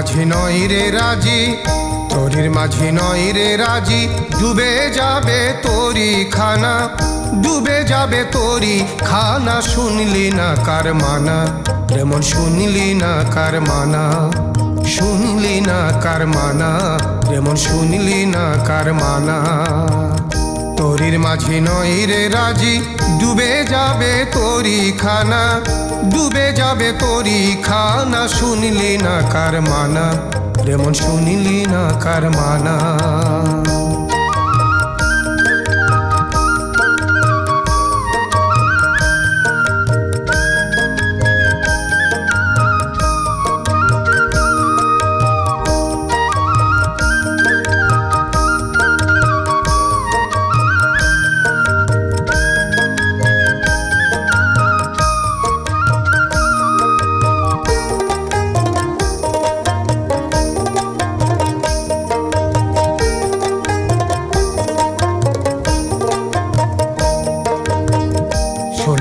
মাঝি নয় রে রাজি, তোরির মাঝি নয় রে রাজি, ডুবে যাবে তোরি খানা, ডুবে যাবে তোরি খানা, শুনলি না কার মানা যেমন শুনলি না কার মানা, শুনলি না কার মানা যেমন শুনলি না কার মানা। তোরির মাঝি রে রাজি। ডুবে যাবে তরি খানা ডুবে যাবে তরি খানা শুনলি না কার মানা? রেমন শুনিলি না কার মানা?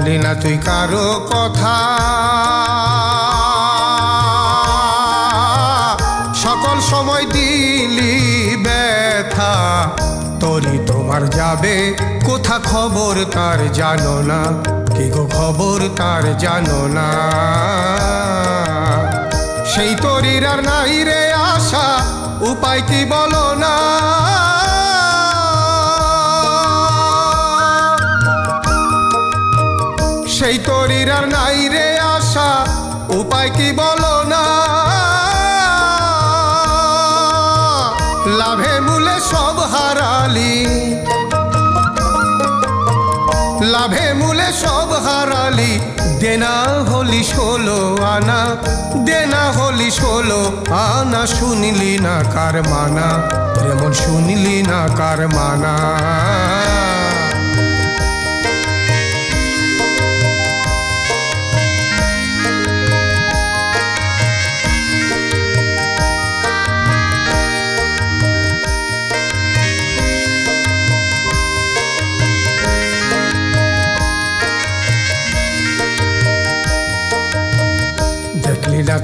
শুনলি না তুই কারও কথা। সকল সময় দিলি ব্যথা তোরই তোমার যাবে, কোথা খবর তার জানো না, কি গো খবর তার জানো না। সেই তরির আর নাই রে আশা, উপায় কি বলো না? সেই তরির আর নাই রে আশা। উপায় কি বলো না? লাভে মূলে সব হারালি। লাভে মূলে সব হারালি। দেনা হলি ষোলো আনা, দেনা হলি ষোলো আনা। শুনলি না কার মানা যেমন শুনলি না কার মানা।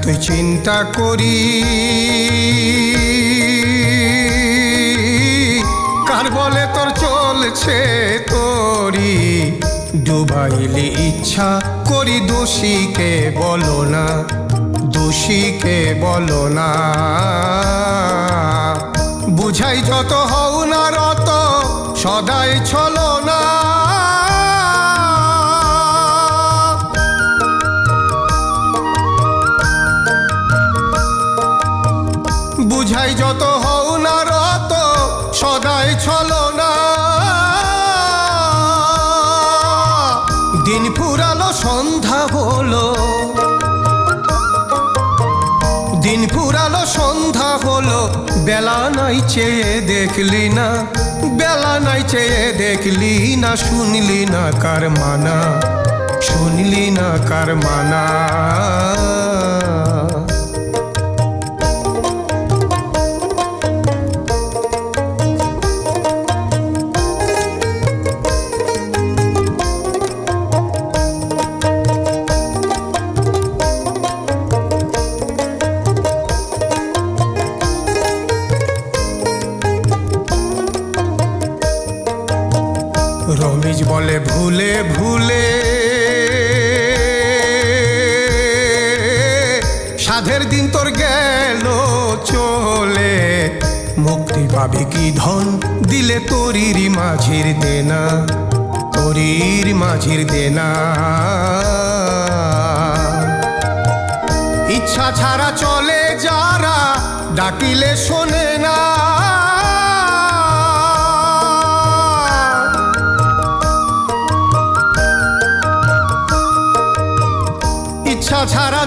তুই চিন্তা করি। কার বলে তোর চলছে তোরি ডুবাইলি ইচ্ছা করি দোষীকে বলো না, দোষীকে বলো না। বুঝাই যত হও না রত, সদাই ছলো বেলা নাই চেয়ে দেখলি না, বেলা নাই চেয়ে দেখলি না, শুনলি না কার মানা, শুনলি না কার মানা। রমিজ বলে, ভুলে ভুলে। সাধের দিন তোর গেল চলে। মুক্তি পাবি কি ধন দিলে তোরির মাঝির দেনা, তোরির মাঝির দেনা। ইচ্ছা ছাড়া চলে যারা, ডাকিলে শোনে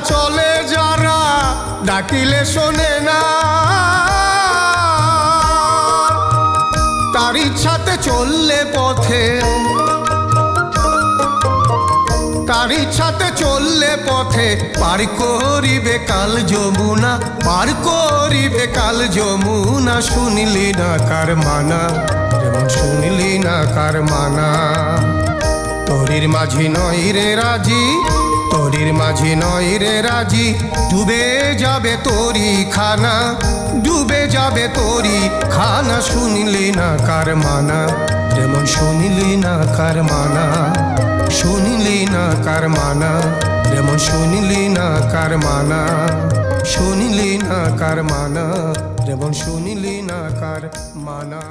চলে যারা ডাকিলে শোনে না। তার ইচ্ছাতে চললে পথে। তার ইচ্ছাতে চললে পথে। পার করিবে কাল যমুনা, পার করিবে কাল যমুনা, শুনলি না কার মানা, যেমন শুনলি না কার মানা। তোরির মাঝি নই রে রাজি তোরির মাঝি নয় রে রাজি। ডুবে যাবে তোরি খানা, ডুবে যাবে তোরি খানা। শুনলি না কার মানা, যেমন শুনলি না কার মানা। শুনলি না কার মানা, যেমন শুনলি না কার মানা। শুনলি না কার মানা, যেমন শুনলি না কার মানা।